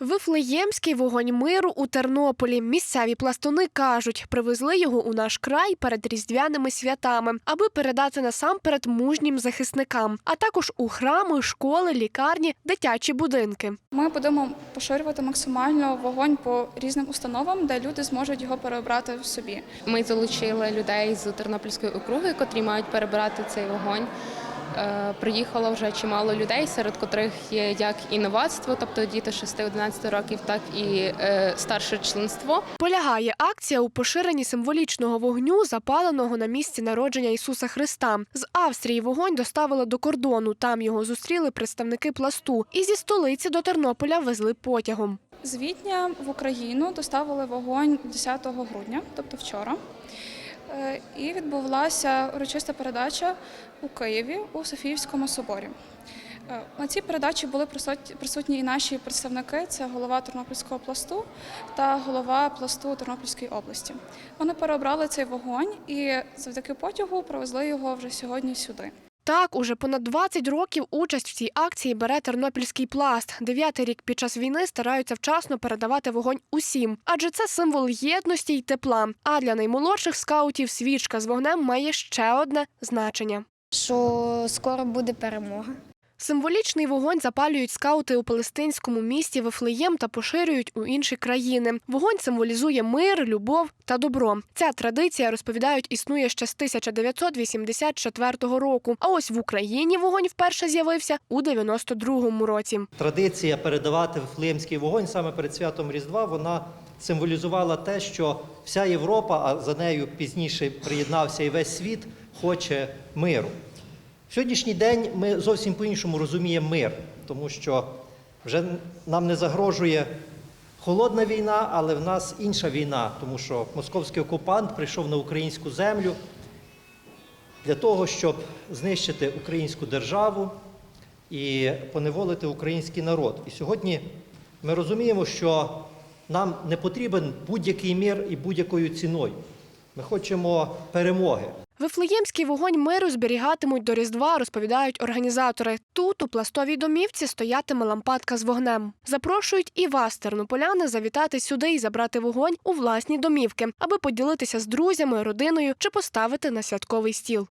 Вифлеємський вогонь миру у Тернополі. Місцеві пластуни кажуть, привезли його у наш край перед різдвяними святами, аби передати насамперед мужнім захисникам, а також у храми, школи, лікарні, дитячі будинки. Ми будемо поширювати максимально вогонь по різним установам, де люди зможуть його переобрати в собі. Ми залучили людей з Тернопільської округи, котрі мають перебирати цей вогонь. Е, Приїхало вже чимало людей, серед котрих є як і новацтво, тобто діти 6-11 років, так і е, старше членство. Полягає акція у поширенні символічного вогню, запаленого на місці народження Ісуса Христа. З Австрії вогонь доставили до кордону. Там його зустріли представники пласту, і зі столиці до Тернополя везли потягом. З Відня в Україну доставили вогонь 10 грудня, тобто вчора. Е, І відбулася урочиста передача у Києві у Софіївському соборі. Е, На цій передачі були присутні- і наші представники: це голова Тернопільського пласту та голова пласту Тернопільської області. Вони переобрали цей вогонь і завдяки потягу привезли його вже сьогодні сюди. Так, уже понад 20 років участь в цій акції бере тернопільський пласт. Дев'ятий рік під час війни стараються вчасно передавати вогонь усім, адже це символ єдності й тепла. А для наймолодших скаутів свічка з вогнем має ще одне значення. що скоро буде перемога. Символічний вогонь запалюють скаути у палестинському місті Вифлеєм та поширюють у інші країни. Вогонь символізує мир, любов та добро. Ця традиція, розповідають, існує ще з 1984 року. А ось в Україні вогонь вперше з'явився у 92-му році. Традиція передавати Вифлеємський вогонь саме перед святом Різдва, вона символізувала те, що вся Європа, а за нею пізніше приєднався і весь світ, хоче миру. В сьогоднішній день ми зовсім по-іншому розуміємо мир, тому що вже нам не загрожує холодна війна, але в нас інша війна, тому що московський окупант прийшов на українську землю для того, щоб знищити українську державу і поневолити український народ. І сьогодні ми розуміємо, що нам не потрібен будь-який мір і будь-якою ціною. Ми хочемо перемоги. Вифлеємський вогонь миру зберігатимуть до Різдва, розповідають організатори. Тут у пластовій домівці стоятиме лампадка з вогнем. Запрошують і вас, тернополяни, завітати сюди і забрати вогонь у власні домівки, аби поділитися з друзями, родиною чи поставити на святковий стіл.